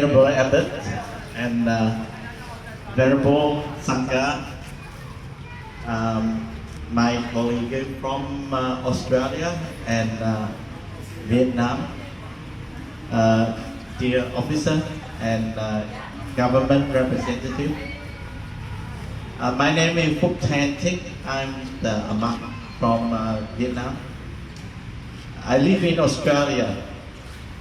Venerable Abbot and uh, Venerable Sangha, um, my colleague from uh, Australia and uh, Vietnam, uh, dear officer and uh, government representative. Uh, my name is Phúc Thanh Thich. I'm the monk from Vietnam. I live in Australia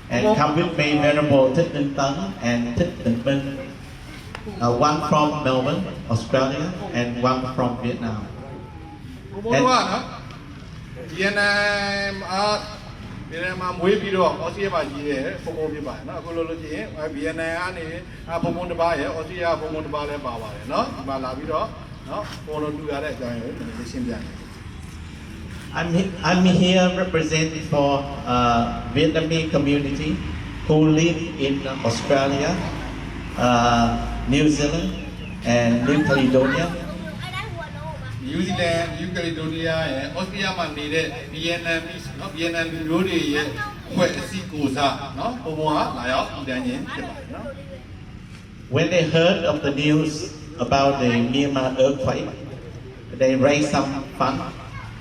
and come with me Venerable Thích Minh Tấn and Thích Bình Minh. Uh, one from Melbourne, Australia, and one from Vietnam. ဘုံဘုံကနော်ဗီယက်နမ်အားဗီယက်နမ်မှာမွေးပြီးတော့အော်စတြေးလျမှာကြီးတယ်ဘုံဘုံဖြစ်ပါတယ်နော်အခုလို့လို့ရှိရင်ဗီယက်နမ်ကနေအာဘုံဘုံတစ်ပါးရဲ့အော်စတြေးလျဘုံဘုံတစ်ပါးလည်းပါပါတယ်နော်ဒီမှာလာပြီးတော့နော်ပေါ်လို့တူရတဲ့အကြောင်းကိုကျွန်တော်ရှင်းပြတယ် I'm, he- I'm here representing for uh, Vietnamese community who live in Australia, uh, New Zealand, and New Caledonia. နယူးဇီလန်နယူးကလီဒိုနီးယားရဲ့အော်စတြေးလျမှာနေတဲ့ဗီယက်နမ်နော်ဗီယက်နမ်လူမျိုးတွေရဲ့အဖွဲ့အစည်းကိုစားနော်ဘုံဘုံကလာရောက်အတန်းချင်းဖြစ်ပါတယ်နော် When they heard of the news about the Myanmar earthquake, they raised some fund,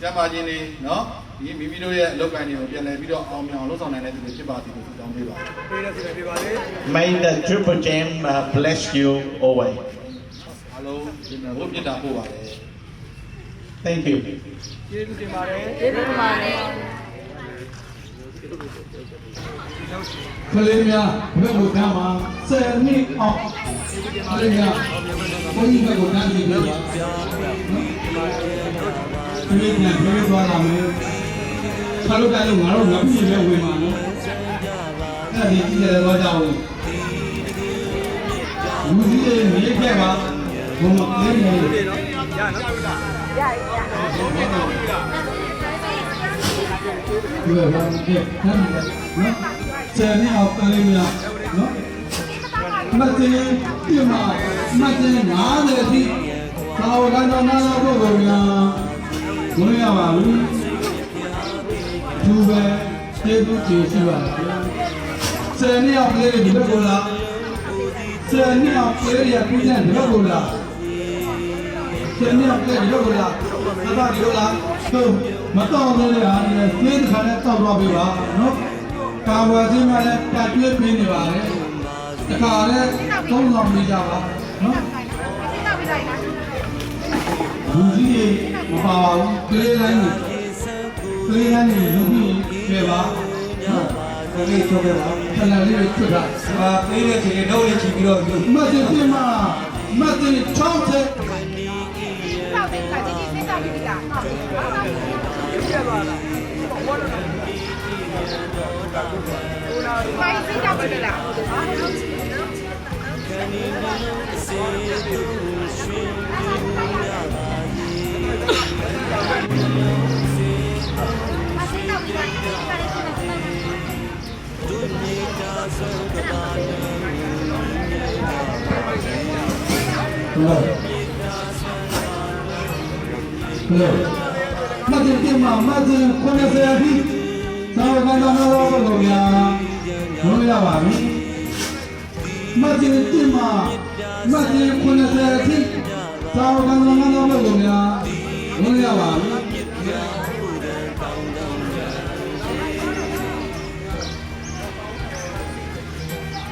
ကျမချင်းတွေနော်ဒီမိမိတို့ရဲ့အလုပ်ကိုင်းတွေကိုပြန်လည်ပြီးတော့အောင်မြင်အောင်လုပ်ဆောင်နိုင်တဲ့သူတွေဖြစ်ပါသည်လို့ဆုတောင်းပေးပါတယ် May the Triple Gem uh, bless you always. အားလုံးဒီမှာဘုပြစ်တာပို့ပါတယ် Thank you. ကျေးဇူးတင်ပါတယ်ကလေးများဘယ်လိုကမ်းမှာ10နှစ်အောင်ကလေးများဘုန်းကြီးဘယ်လိုကမ်းနေပြီလား ကလေးများဘယ်လိုသွားလာမလဲခါလို့ကလည်းငါတို့ငါပြည့်လဲဝင်မှာနော်အဲ့ဒီကြည့်တယ်တော့ကြောက်လူကြီးတွေမြေခဲ့ပါဘုံမကလေးနေဒီလိုပါကဲဆမ်းတယ်နော်ဆယ်နှစ်အောင်ကလေးများနော်မတ်တင်ပြမမတ်တင်90အထိသာဝကတော်နာတော်ဘုရား များဘုရားပါဘူးသူပဲကျေးဇူးတင်ရှိပါဆယ်နှစ်အောင်ကလေးတွေဒီဘက်ကိုလာဆယ်နှစ်အောင်ကလေးတွေကပြည်တဲ့ဒီဘက်ကိုလာဆယ်နှစ်အောင်ကလေးဒီဘက်ကိုလာသဘာဒီလိုလာသူမတော်သေးတဲ့အားနဲ့သေတခါနဲ့တောက်တော့ပြီပါနော်ကာဝယ်ခြင်းမလည်းပတ်တွဲပြနေပါလေတခါနဲ့သုံးဆောင်နေကြပါနော် လူကြီးမပါပါဘူးကလေးတိုင်းကိုကလေးတိုင်းကိုလူကြီးပြေပါနော်ကလေးချုပ်ခဲ့ပါခဏလေးချွတ်တာဟာပေးတဲ့ချိန်လေးတော့လေးချီပြီးတော့ဒီမတ်တင်ပြမမတ်တင်ချောင်းတဲ့စောက်တယ်ကဒီဒီစောက်ပြီလားပြပါလားဖိုင်စောက်ပြီလားဟုတ် ဟုတ်မတ်တင်ပြမမတ်တင်90အထိသာဝကတော်တော်တော်များဘုရားပါပြီမတ်တင်ပြမမတ်တင်90အထိသာဝကတော်တော်တော်များ ဘုရားပါပြီ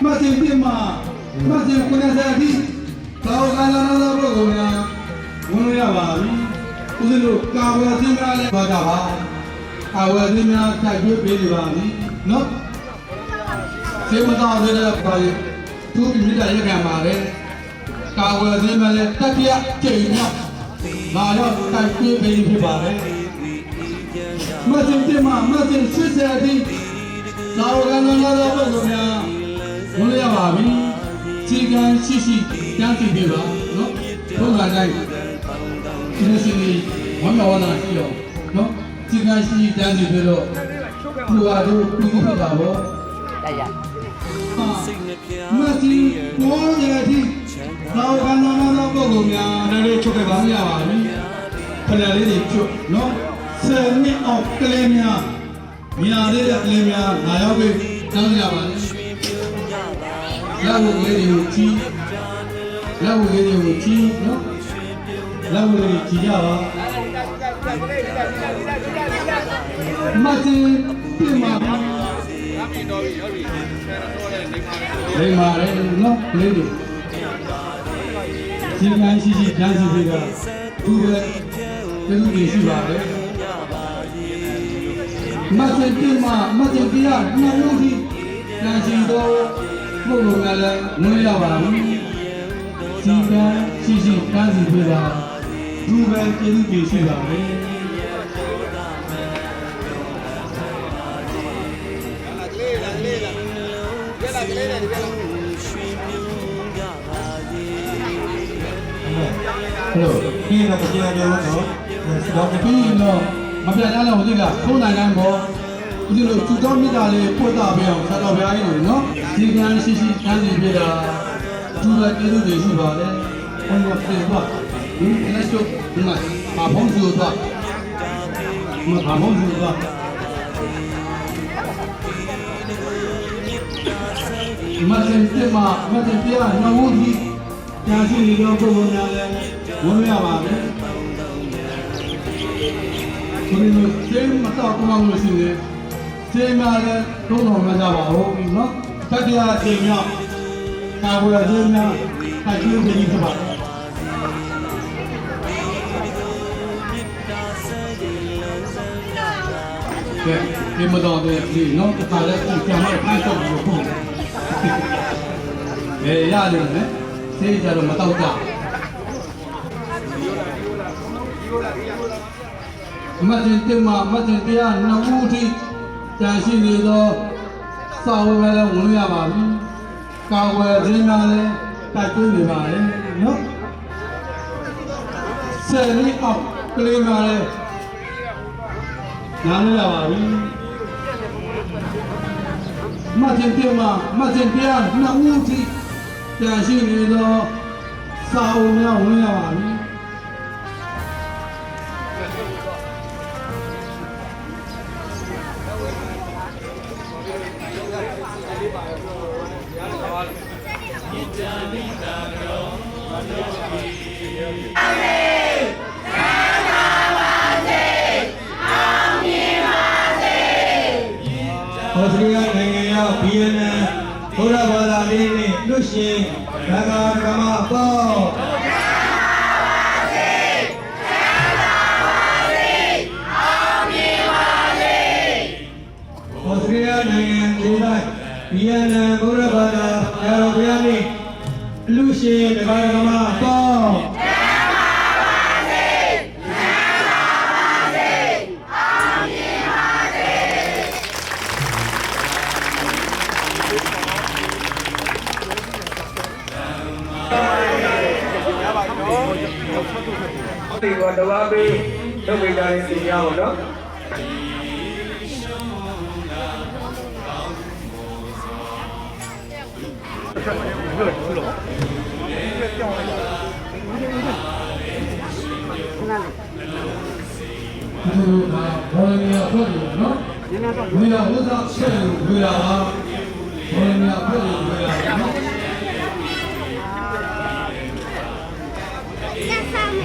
မတ်တင်ပြမမတ်တင်90အထိသာဝကတော်တော်တော်များဘုရားပါပြီဦးဇင်းတို့ကာဝယ်ခြင်းများလည်းပါကြပါကာဝယ်ခြင်းများတိုက်ပြပေးနေပါပြီနော်စေမတော်သေးတဲ့ပါရီသူပြမိတာရက်ခံပါလေကာဝယ်ခြင်းများလည်းတတိယကြိမ်မြောက် လာတော့တိုက်ပြပေးဖြစ်ပါလေမစင်ပြမမစင်စစ်စရာတိသာဝကနာလာတော်ဘုရားများဝင်ရပါပြီခြေကမ်းရှိရှိတန်းစီပြပါနော်ဘုရားတိုင်းဒီလိုစီဝမ်းတော်ဝါဒရှိအောင်နော်ခြေကမ်းရှိရှိတန်းစီပြတော့ဘုရားတို့ပြုဖြစ်တာပေါ့တရား မစီဘောရတိသောကန္နမသောပုဂ္ဂိုလ်များလည်းလေးချုပ်ခဲ့ပါရပါပြီခဏလေးတွေချုပ်နော်ဆယ်နှစ်အောက်ကလေးများမြာသေးတဲ့ကလေးများလာရောက်ပြီးတောင်းကြပါလေလက်ဝဲလေးတွေကိုကြည့်လက်ဝဲလေးတွေကိုကြည့်နော်လက်ဝဲလေးကြည့်ကြပါမစီပြင် ပါလိမ္မာရဲနော်ကလေးတွေစီကံရှိရှိပြန်စီပြီးတော့သူပဲသူတွေရှိပါတယ်မတ်တင်ပြမမတ်တင်ပြရနှလုံးကြီးတန်ရှင်တော့ဘုလိုကလည်းငွေရပါဘူးစီကံရှိရှိပြန်စီပြီးတော့သူပဲသူတွေရှိပါတယ် လိုဒီကကြေညာပြောတော့တော့ပြီးရင်တော့မပြတ်သားလို့ဟုတ်ကဲ့ထုံးနိုင်တိုင်းပေါ့ဒီလိုသူတော်မြတ်တာလေးပို့တာပြအောင်ဆက်တော်ဘုရားကြီးတွေနော်ဒီကံရှိရှိတန်းစီပြတာသူလည်းကျေးဇူးတွေရှိပါတယ်ဘုရားပြေပါဒီလက်ချုပ်ဒီမှာဘာဘုံစုတော့မဘာဘုံစုတော့မစင်ပြမမစင်ပြနှဝဦးကြီး ညာရှိနေတော့ပုံပေါ်များလဲဝင်ရပါမယ်ဒီလိုကျေးမတော်ကောင်းလို့ရှိရင်ကျေးများလဲသုံးတော်မကြပါဘူးနော်တတိယအချိန်မြောက်ကာဝရကျေးများတိုက်ကျင်းနေကြပါကဲဒီမတော်တဲ့ဒီနော်တခါလဲပြန်မဖတ်တော့ဘူးဟုတ်ဘယ်ရတယ်လဲ စိတ်ကြတော့မတော့ကြမတ်တင်တင်မှာမတ်တင်တရားနှစ်ဦးထိကြံရှိနေသောစာဝယ်လည်းဝင်ရပါပြီကာဝယ်ခြင်းများလည်းတိုက်တွန်းနေပါလေနော်ဆယ်နှစ်အောက်ကလေးများလည်းနားလည်ရပါပြီမတ်တင်တင်မှာမတ်တင်တရားနှစ်ဦးထိ ကြံရှိနေသောစာအုပ်များဝင်ရပါပြီ ဘာသာဓမ္မပေါ့ဩစတြေးလျနိုင်ငံဒေသ BNN ဘုရားဘာသာရာတော်ဘုရားနဲ့လူရှင်ဓမ္မဓမ္မပေါ့ ဒီကတဘာပေးလုပ်ပေးကြတဲ့စီရအောင်နော်ဒီလိုကဘောလနီယာဖွဲ့တယ်နော်။ဝေလာဝဇဆက်တယ်ဝေလာပါဘောလနီယာဖွဲ့တယ်ဝေလာနော်။ဘောလနီယာဖွဲ့တယ်ဝေလာနော်။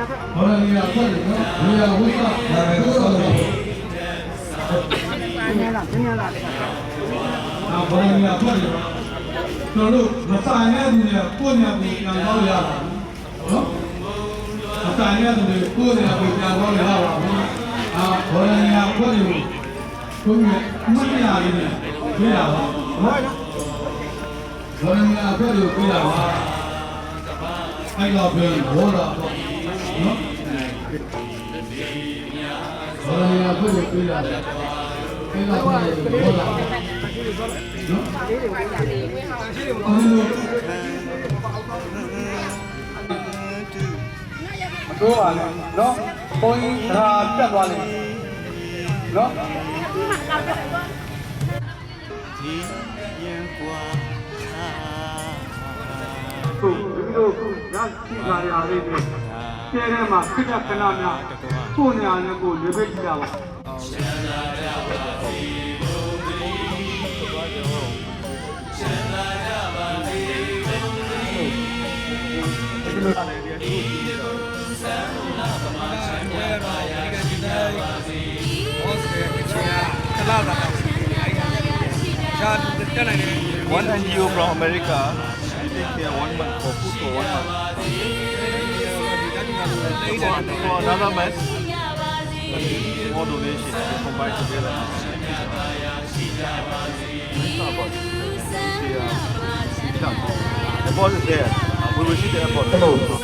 လနီယာဖွဲ့တယ်ဝေလာဝေလာဝဇဝေလာဝဇဘောလနီယာဘယ်လိုဘောလနီယာဖွဲ့တယ်နော်။ဝေလာဝဇဒါပဲဆိုတော့နည်းလားနည်းလားအာဘောလနီယာဖွဲ့တယ်ကျွန်တော်တို့မဆိုင်တဲ့သူတွေကကိုယ့်ညကိုပြန်တော့ရပါဘူးနော်အတိုင်းရတဲ့ကိုယ်နဲ့ကိုကြာတော့လာပါဘူးအာဘောရညာကိုယ်ကိုကိုယ်နဲ့မတ်ရလေးနဲ့ပြေးလာပါဘောရညာကိုယ်ကိုပြေးလာပါအဲ့တော့ပြန်ဘောလာတော့ နော်ဘောရညာကိုယ်ကိုပြေးလာတယ်အဲ့တော့ပြန်ဘောလာနော်အဲ့လိုမတိုးပါနဲ့နော်ဘုန်းကြီးဓာပြတ်သွားလိမ့်မယ်နော်တို့ဒီလိုရရှိကြရလေး တွေကျဲထဲမှာခက်ခဏများကိုယ်နေရာနဲ့ကိုယ်လေပိတ်ကြပါ One NGO from America. They take care one month for food for one month. for another match. All the nations combine together. The ball is there. We will see the airport. Hello.